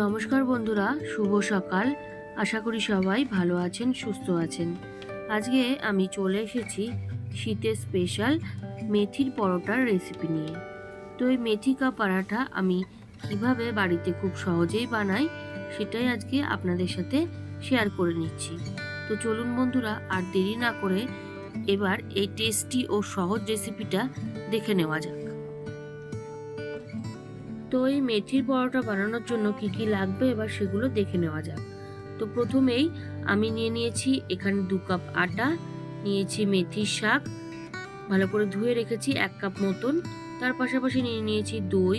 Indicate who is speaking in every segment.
Speaker 1: নমস্কার বন্ধুরা, শুভ সকাল। আশা করি সবাই ভালো আছেন, সুস্থ আছেন। আজকে আমি চলে এসেছি শীতের স্পেশাল মেথির পরোটার রেসিপি নিয়ে। তো এই মেথি কা পরাঠা আমি কীভাবে বাড়িতে খুব সহজেই বানাই, সেটাই আজকে আপনাদের সাথে শেয়ার করে নিচ্ছি। তো চলুন বন্ধুরা, আর দেরি না করে এবার এই টেস্টি ও সহজ রেসিপিটা দেখে নেওয়া যাক। তো এই মেথির পরোটা বানানোর জন্য কি কি লাগবে এবার সেগুলো দেখে নেওয়া যাক। তো প্রথমেই আমি নিয়ে নিয়েছি এখানে দু কাপ আটা, নিয়েছি মেথির শাক, ভালো করে ধুয়ে রেখেছি এক কাপ মতন। তার পাশাপাশি নিয়ে নিয়েছি দই,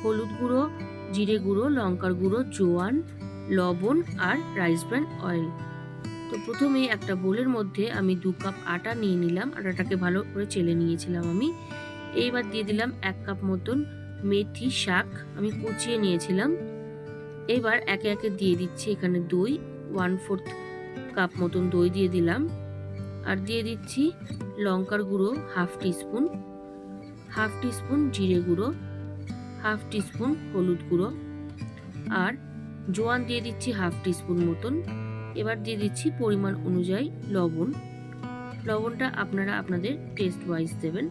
Speaker 1: হলুদ গুঁড়ো, জিরে গুঁড়ো, লঙ্কার গুঁড়ো, জোয়ান, লবণ আর রাইস ব্র্যান্ড অয়েল। তো প্রথমেই একটা বোলের মধ্যে আমি দু কাপ আটা নিয়ে নিলাম। আটাটাকে ভালো করে চেলে নিয়েছিলাম আমি। এইবার দিয়ে দিলাম এক কাপ মতন মেথি, শাক আমি কুচিয়ে নিয়েছিলাম। এবার একে একে দিয়ে দিচ্ছি এখানে দই ওয়ান ফোর্থ কাপ মতন দই দিয়ে দিলাম। আর দিয়ে দিচ্ছি লঙ্কার গুঁড়ো হাফ টিস্পুন হাফ টিস্পুন জিরে গুঁড়ো হাফ টিস্পুন হলুদ গুঁড়ো। আর জোয়ান দিয়ে দিচ্ছি হাফ টিস্পুন মতন। এবার দিয়ে দিচ্ছি পরিমাণ অনুযায়ী লবণ। লবণটা আপনারা আপনাদের টেস্ট ওয়াইজ দেবেন।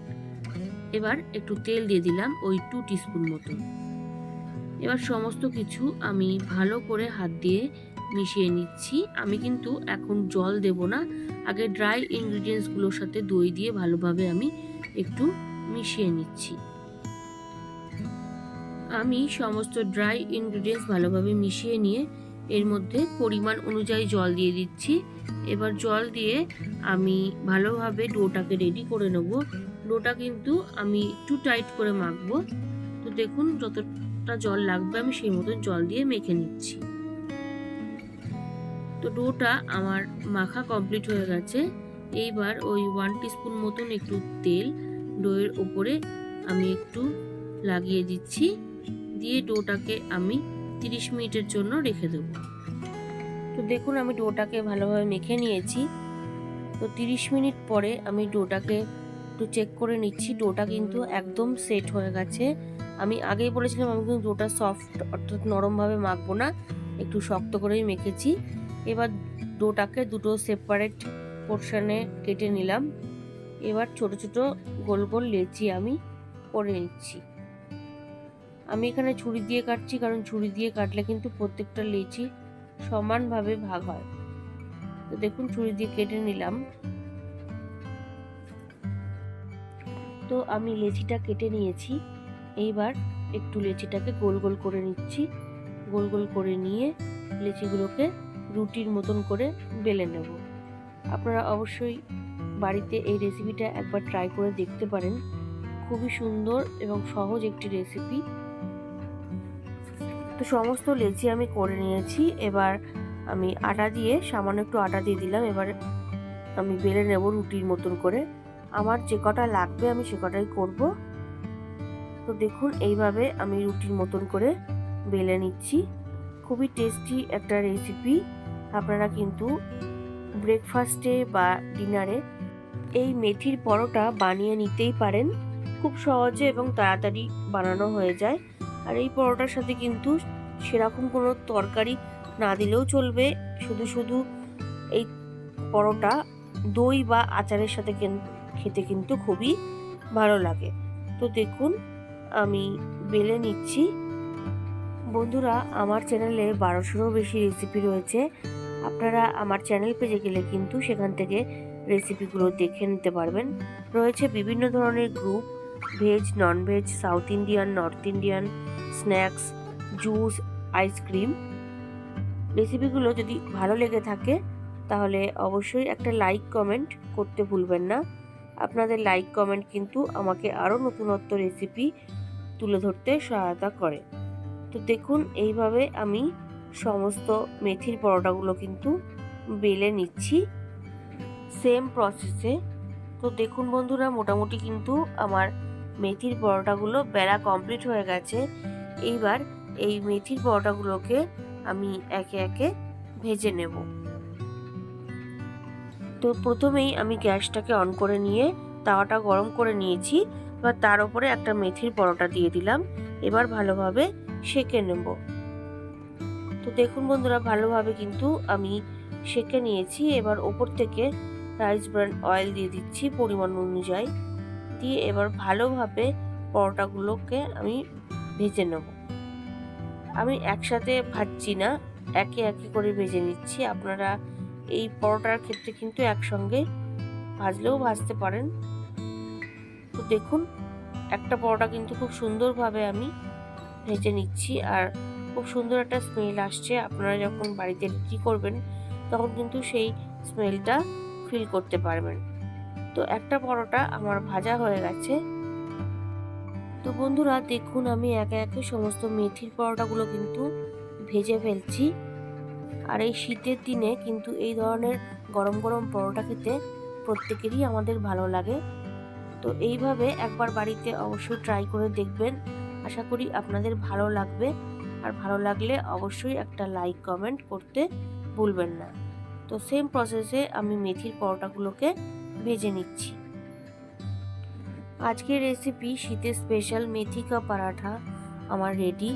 Speaker 1: এবার একটু তেল দিয়ে দিলাম ওই টু টিস্পুন মতন এবার সমস্ত কিছু আমি ভালো করে হাত দিয়ে মিশিয়ে নিচ্ছি। আমি কিন্তু এখন জল দেব না। আগে ড্রাই ইনগ্রিডিয়েন্টসগুলোর সাথে দই দিয়ে ভালোভাবে আমি একটু মিশিয়ে নিচ্ছি। আমি সমস্ত ড্রাই ইনগ্রিডিয়েন্টস ভালোভাবে মিশিয়ে নিয়ে এর মধ্যে পরিমাণ অনুযায়ী জল দিয়ে দিচ্ছি। এবার জল দিয়ে আমি ভালোভাবে ডোটাকে রেডি করে নেব। ডোটা কিন্তু আমি একটু টাইট করে মাখবো। তো দেখুন যতটা জল লাগবে আমি সেই মতন জল দিয়ে মেখে নিচ্ছি। তো ডোটা আমার মাখা কমপ্লিট হয়ে গেছে। এইবার ওই ওয়ান টিস্পুন মতন একটু তেল ডোয়ের ওপরে আমি একটু লাগিয়ে দিচ্ছি। দিয়ে ডোটাকে আমি তিরিশ মিনিটের জন্য রেখে দেব। তো দেখুন আমি ডোটাকে ভালোভাবে মেখে নিয়েছি। তো তিরিশ মিনিট পরে আমি ডোটাকে একটু চেক করে নিচ্ছি। ডোটা কিন্তু একদম সেট হয়ে গেছে। আমি আগেই বলেছিলাম আমি কিন্তু ডোটা সফট অর্থাৎ নরমভাবে মাখবো না। একটু শক্ত করেই মেখেছি। এবার ডোটাকে দুটো সেপারেট পোর্শনে কেটে নিলাম। এবার ছোট ছোট গোল গোল লেচি আমি করে নিচ্ছি। আমি এখানে ছুরি দিয়ে কাটছি, কারণ ছুরি দিয়ে কাটলে কিন্তু প্রত্যেকটা লেচি সমানভাবে ভাগ হয়। তো দেখুন, ছুরি দিয়ে কেটে নিলাম। তো আমি লেচিটা কেটে নিয়েছি। এইবার একটু লেচিটাকে গোল গোল করে নিচ্ছি। গোল গোল করে নিয়ে লেচিগুলোকে রুটির মতন করে বেলে নেব। আপনারা অবশ্যই বাড়িতে এই রেসিপিটা একবার ট্রাই করে দেখতে পারেন। খুবই সুন্দর এবং সহজ একটি রেসিপি। তো সমস্ত লেচি আমি করে নিয়েছি। এবার আমি আটা দিয়ে সামান্য একটু আটা দিয়ে দিলাম। এবার আমি বেলে নেব রুটির মতন করে। আমার যে কটা লাগবে আমি সে কটাই করব। তো দেখুন, এইভাবে আমি রুটির মতন করে বেলে নিচ্ছি। খুবই টেস্টি একটা রেসিপি আপনারা কিন্তু ব্রেকফাস্টে বা ডিনারে এই মেথির পরোটা বানিয়ে নিতেই পারেন। খুব সহজে এবং তাড়াতাড়ি বানানো হয়ে যায়। আর এই পরোটার সাথে কিন্তু সেরকম কোনো তরকারি না দিলেও চলবে। শুধু শুধু এই পরোটা দই বা আচারের সাথে খেতে কিন্তু খুবই ভালো লাগে। তো দেখুন, আমি বেলে নিচ্ছি। বন্ধুরা, আমার চ্যানেলে বারোশোরও বেশি রেসিপি রয়েছে। আপনারা আমার চ্যানেল পেজে গেলে কিন্তু সেখান থেকে রেসিপিগুলো দেখে নিতে পারবেন। রয়েছে বিভিন্ন ধরনের group veg non veg South Indian North Indian snacks juice ice cream রেসিপিগুলো যদি ভালো লেগে থাকে, তাহলে অবশ্যই একটা লাইক কমেন্ট করতে ভুলবেন না। আপনাদের লাইক কমেন্ট কিন্তু আমাকে আরও নতুনত্ব রেসিপি তুলে ধরতে সহায়তা করে। তো দেখুন, এইভাবে আমি সমস্ত মেথির পরোটাগুলো কিন্তু বেলে নিচ্ছি সেম প্রসেসে তো দেখুন বন্ধুরা, মোটামুটি কিন্তু আমার মেথির পরোটাগুলো বেলা কমপ্লিট হয়ে গেছে। এইবার এই মেথির পরোটাগুলোকে আমি একে একে ভেজে নেব। তো প্রথমেই আমি গ্যাসটাকে অন করে নিয়ে তাওয়াটা গরম করে নিয়েছি, এবার তার উপরে একটা মেথির পরোটা দিয়ে দিলাম, এবার ভালোভাবে সেকে নেব। তো দেখুন বন্ধুরা, ভালোভাবে কিন্তু আমি সেঁকে নিয়েছি, এবার ওপর থেকে রাইস ব্র্যান অয়েল দিয়ে দিচ্ছি পরিমাণ অনুযায়ী, দিয়ে এবার ভালোভাবে পরোটাগুলোকে আমি ভেজে নেব। আমি একসাথে ভাজছি না, একে একে করে ভেজে নিচ্ছি, আপনারা এই পরোটার ক্ষেত্রে কিন্তু একসঙ্গে ভাজলেও ভাজতে পারেন। তো দেখুন, একটা পরোটা কিন্তু খুব সুন্দরভাবে আমি ভেজে নিচ্ছি আর খুব সুন্দর একটা স্মেল আসছে। আপনারা যখন বাড়িতে রুটি করবেন, তখন কিন্তু সেই স্মেলটা ফিল করতে পারবেন। তো একটা পরোটা আমার ভাজা হয়ে গেছে। তো বন্ধুরা, দেখুন আমি একে একে সমস্ত মেথির পরোটাগুলো কিন্তু ভেজে ফেলছি। আর এই শীতের দিনে কিন্তু এই ধরনের গরম গরম পরোটা খেতে প্রত্যেকেরই আমাদের ভালো লাগে। তো এইভাবে একবার বাড়িতে অবশ্যই ট্রাই করে দেখবেন। আশা করি আপনাদের ভালো লাগবে। আর ভালো লাগলে অবশ্যই একটা লাইক কমেন্ট করতে ভুলবেন না। তো সেম প্রসেসে আমি মেথির পরোটাগুলোকে ভেজে নিচ্ছি। আজকের রেসিপি শীতের স্পেশাল মেথি কা পরাঠা আমার রেডি